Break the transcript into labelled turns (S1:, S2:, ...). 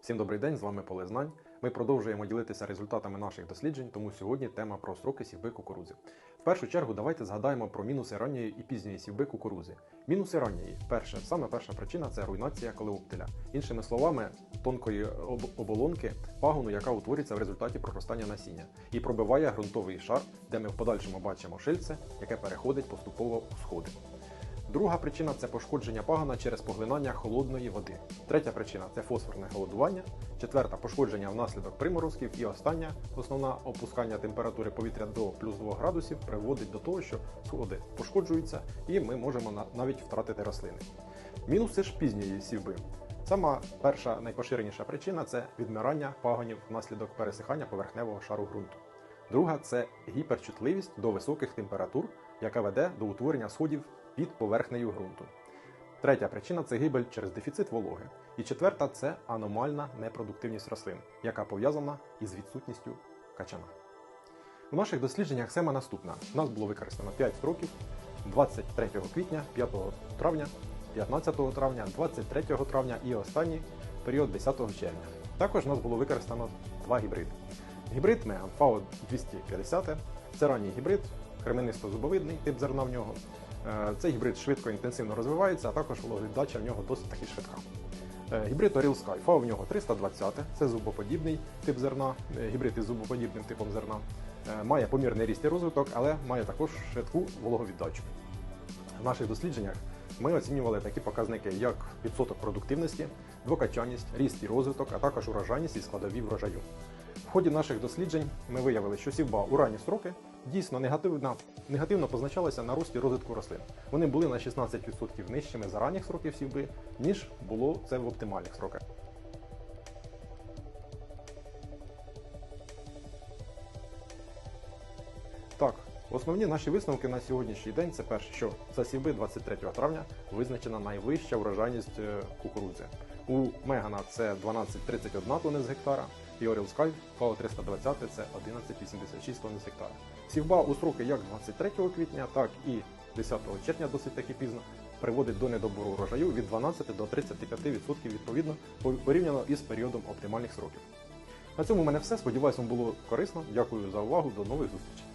S1: Всім добрий день, з вами Поле Знань. Ми продовжуємо ділитися результатами наших досліджень, тому сьогодні тема про строки сівби кукурудзи. В першу чергу давайте згадаємо про мінуси ранньої і пізньої сівби кукурудзи. Мінуси ранньої. Перше, саме перша причина це руйнація колеоптиля. Іншими словами, тонкої об- оболонки пагону, яка утворюється в результаті проростання насіння, і пробиває ґрунтовий шар, де ми в подальшому бачимо шильце, яке переходить поступово у сходи. Друга причина це пошкодження пагона через поглинання холодної води. Третя причина це фосфорне голодування. Четверта пошкодження внаслідок приморозків. І остання основна опускання температури повітря до плюс 2 градусів приводить до того, що сходи пошкоджуються, і ми можемо навіть втратити рослини. Мінуси ж пізньої сівби. Сама перша найпоширеніша причина це відмирання пагонів внаслідок пересихання поверхневого шару ґрунту. Друга це гіперчутливість до високих температур, яка веде до утворення сходів під поверхнею ґрунту. Третя причина це гибель через дефіцит вологи. І четверта це аномальна непродуктивність рослин, яка пов'язана із відсутністю качана. У наших дослідженнях схема наступна. У нас було використано 5 строків 23 квітня, 5 травня, 15 травня, 23 травня і останній період 10 червня. Також у нас було використано два гібриди. Гібрид Меган FAO 250 це ранній гібрид, кременисто-зубовидний тип зерна в нього. Е, Цей гібрид швидко і інтенсивно розвивається, а також вологовіддача в нього досить таки швидка. Е, Гібрид Oril Sky FAO в нього 320, це зубоподібний тип зерна, е, гібрид із зубоподібним типом зерна. Має помірний ріст і розвиток, але має також швидку вологовіддачу. В наших дослідженнях ми оцінювали такі показники, як відсоток продуктивності, двокачаність, ріст і розвиток, а також урожайність і складові врожаю. В ході наших досліджень ми виявили, що сівба у ранні строки дійсно негативно, негативно позначалася на рості розвитку рослин. Вони були на 16% нижчими за ранніх сроків сівби, ніж було це в оптимальних сроках. Так, основні наші висновки на сьогоднішній день це перше, що за сівби 23 травня визначена найвища врожайність е, кукурудзи. У Мегана це 12,31 тонни з гектара, і Sky Скай FAO 320 це 11,86 тонн з гектара. Сівба у строки як 23 квітня, так і 10 червня, досить таки пізно, приводить до недобору урожаю від 12 до 35% відповідно порівняно із періодом оптимальних сроків. На цьому в мене все. Сподіваюсь, вам було корисно. Дякую за увагу. До нових зустрічей.